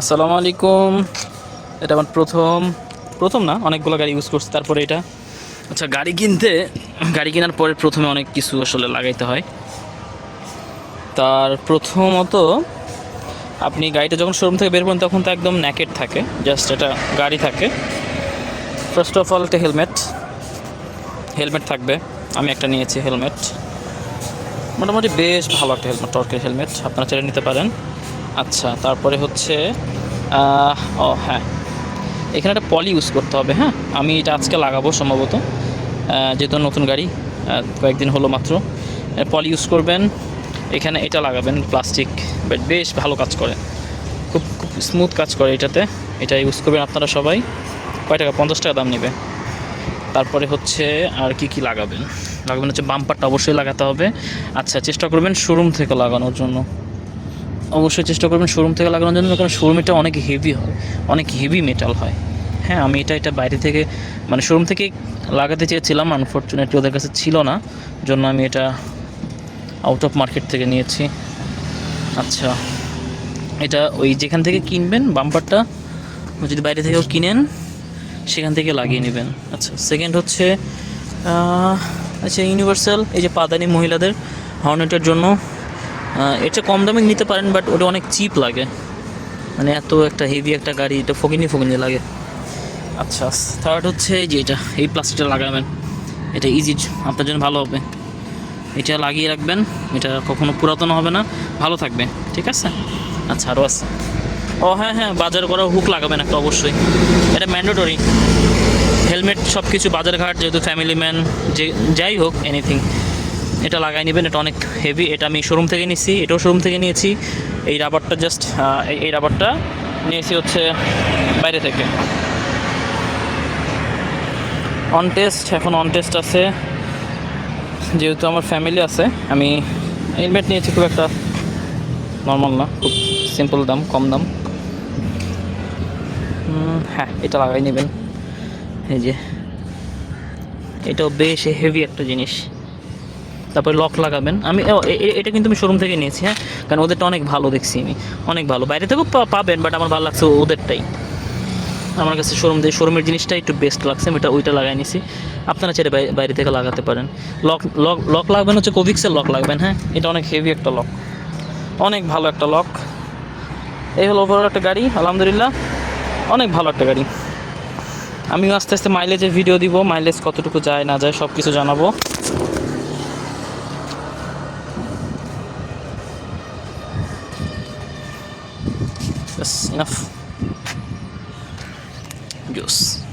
আসসালামু আলাইকুম। এটা আমার প্রথম প্রথম না, অনেকগুলো গাড়ি ইউজ করছি, তারপরে এটা। আচ্ছা গাড়ি কিনতে, গাড়ি কেনার পরে প্রথমে অনেক কিছু আসলে লাগাইতে হয়। তার প্রথমত, আপনি গাড়িটা যখন শোরুম থেকে বের করেন তখন তো একদম ন্যাকেট থাকে জাস্ট এটা গাড়ি থাকে। ফার্স্ট অফ অল একটা হেলমেট হেলমেট থাকবে। আমি একটা নিয়েছি হেলমেট মোটামুটি বেশ ভালো একটা হেলমেট টর্কের হেলমেট আপনারা চাইলে নিতে পারেন। আচ্ছা তারপরে হচ্ছে ও হ্যাঁ। এখানে একটা পলি ইউজ করতে হবে হ্যাঁ? আমি এটা আজকে লাগাবো সম্ভবত। যেহেতু নতুন গাড়ি কয়েকদিন হলো মাত্র। পলি ইউজ করবেন, এখানে এটা লাগাবেন, প্লাস্টিক। বাট বেশ ভালো কাজ করে। খুব খুব স্মুথ কাজ করে এটাতে। এটা ইউজ করবেন আপনারা সবাই। কয় টাকা? পঞ্চাশ টাকা দাম নেবে। তারপরে হচ্ছে আর কি কি লাগাবেন? লাগাবেন হচ্ছে বাম্পারটা অবশ্যই লাগাতে হবে। আচ্ছা চেষ্টা করবেন শোরুম থেকে লাগানোর জন্য। অবশ্যই চেষ্টা করবেন শোরুম থেকে লাগানোর জন্য, কারণ শোরুম এটা অনেক হেভি হয়, অনেক হেভি মেটাল হয়। হ্যাঁ আমি এটা এটা বাইরে থেকে মানে শোরুম থেকে লাগাতে চেয়েছিলাম আনফর্চুনেটলি ওদের কাছে ছিল না, জন্য আমি এটা আউট অফ মার্কেট থেকে নিয়েছি। আচ্ছা এটা ওই যেখান থেকে কিনবেন বাম্পারটা যদি বাইরে থেকেও কিনেন, সেখান থেকে লাগিয়ে নেবেন। আচ্ছা সেকেন্ড হচ্ছে আচ্ছা ইউনিভার্সাল এই যে পাদানি মহিলাদের হর্নেটের জন্য এটা কম দামে নিতে পারেন বাট ওটা অনেক চিপ লাগে। মানে এত একটা হেভি একটা গাড়ি এটা ফকিনি ফকিনি লাগে। আচ্ছা। থার্ড হচ্ছে এই যে এটা এই প্লাস্টিকটা লাগাবেন। এটা ইজি আপনার জন্য ভালো হবে। এটা লাগিয়ে রাখবেন এটা কখনো পুরাতন হবে না ভালো থাকবে ঠিক আছে? আচ্ছা আরও আছে। ও হ্যাঁ হ্যাঁ বাজার করা হুক লাগাবেন একটা অবশ্যই। এটা ম্যান্ডেটরি হেলমেট সব কিছু বাজার ঘাট যেহেতু ফ্যামিলি ম্যান যে যাই হোক এনিথিং এটা লাগাই নেবেন, এটা অনেক হেভি এটা আমি শোরুম থেকে নিয়েছি এটাও শোরুম থেকে নিয়েছি। এই রাবারটা জাস্ট এই রাবারটা নিয়েছি হচ্ছে বাইরে থেকে। অন টেস্ট এখন অন টেস্ট আছে। যেহেতু আমার ফ্যামিলি আছে, আমি হেলমেট নিয়েছি, খুব একটা নর্মাল না, খুব সিম্পল দাম, কম দাম। হ্যাঁ এটা লাগাই নেবেন। এই যে, এটাও বেশ হেভি একটা জিনিস। তারপরে লক লাগাবেন। আমি এটা কিন্তু আমি শোরুম থেকে নিয়েছি হ্যাঁ? কারণ ওদেরটা অনেক ভালো দেখছি আমি। অনেক ভালো। বাইরে থেকেও পাবেন বাট আমার ভালো লাগছে ওদেরটাই। আমার কাছে শোরুম দিয়ে শোরুমের জিনিসটা একটু বেস্ট লাগছে, আমি এটা, ওইটা লাগাই নিছি আপনারা বাই- বাইরে থেকে লাগাতে পারেন। লক লক লক লাগবেন হচ্ছে কোভিক্সের লক লাগবেন হ্যাঁ? এটা অনেক হেভি একটা লক অনেক ভালো একটা লক এই হলো ওভারঅল একটা গাড়ি, আলহামদুলিল্লাহ। অনেক ভালো একটা গাড়ি। আমিও আস্তে আস্তে মাইলেজের ভিডিও দিব মাইলেজ কতটুকু যায়, না যায় সব কিছু জানাব। Enough. Juice.